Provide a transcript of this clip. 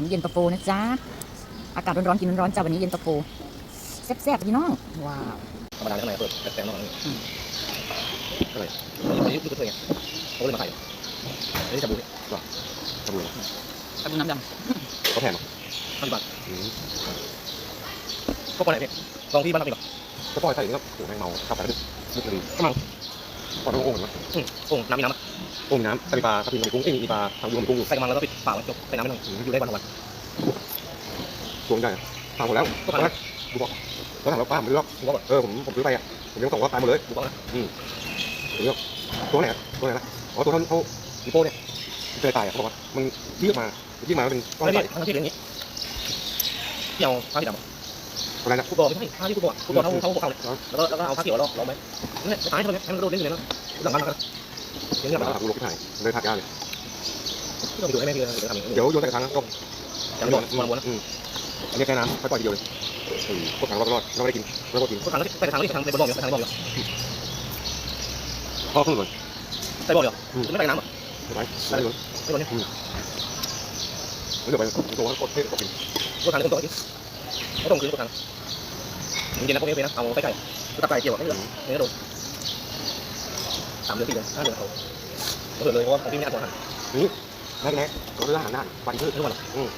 นี่เย็นตาโฟนะจ๊ะ อากาศร้อนๆกินร้อนๆจ้าวันนี้เย็นตาโฟแซ่บๆพี่น้อง ว้าวธรรมดาเลยข้างในเปิดแต่แต่นอกนี่อืมอะไรอันนี้คือเคยไงเขาเลยมาขายอันนี้จะบูนี่ตำรวจตะบูน้ำดเขาแพงเหรอห้าสิบบาทอืมก็ปล่อยไหนพี่ลองที่บ้านเราดีกว่าก็ปล่อยใส่อย่างนี้ก็โอ้แมงเมาขับไปแล้วดึกดึกเลยกำลัง ปล่อยไปโอ่งเหมือนกันอืมโอ่งน้ำมีน้ำโอ่งน้ำมีปลาทับทิมมีกุ้งเอ้ยมีปลาทางยูมีกุ้งอยู่ใส่กำลังแล้วก็ปิดฝาไว้จบใส่น้ำไม่ต้องอยู่ได้วันวันตัวใหญ่ทางหมดแล้วก็แล้วดูบอกแล้วถามว่าป้าไม่รู้หรอกผมก็แบบเออผมผมซื้อไปอะผมยังส่งว่าตายหมดเลยดูบ้างนะตัวไหนตัวไหนนะอ๋อตัวเท่าเขาอีโป้เนี่ยเคยตายอะเขาบอกว่ามันยืดมายืดมาเป็นก้อนไม่ใสพี่ทั้งที่อย่างนี้ที่เอาผ้าที่ดำ อะไรนะฟุตบอลไม่ใช่ผ้าที่ฟุตบอลฟุตบอลเท่าเท่าพวกเขาเลยแล้วก็แล้วก็เอาผ้าเขียวราเราไหมนี่ตายเท่านี้ให้มันโดนเล่นเลยนะหลังบ้านกันอย่างนี้หลังมาบ้านกูลงที่ไหนเลยถักยากเลยที่เราไปดูให้แม่พี่เลยเดี๋ยวทำอย่างนี้เดี๋ยวโยนใส่กระถางนะต้มจะไม่โดนมันวนอืมอันนี้แค่น้ำค่อยปล่อยทีเดียวเลยเออพวกถังราก็รอดเราไม่ได้กินเราก็กินก็ทางที่ใส่ทางที่ทางในบ่อลอยู่ทางในบ่อลอยู่พ่อขึ้นเลยใส่บ่อลอยู่ไม่ใส่น้ำอะไม่ไหวได้เลยไม่โดนเนี่ยเดี๋ยวไปตัวกดเทกดกินก็ทางที่คนตัวที่ เขาต้องคืนก็ทางเย็นนะพวกนี้ไปนะเอาไปไก่ตับไก่เกี่ยวไม่เหลือไม่โดนสามเดือนสี่เดือนห้าเดือนเขาเกิดเลยเพราะว่าพี่ไม่อัดตัวหันนี่แม่แม่เราเลือกอาหารได้ปลาที่พืชทุกวันอืม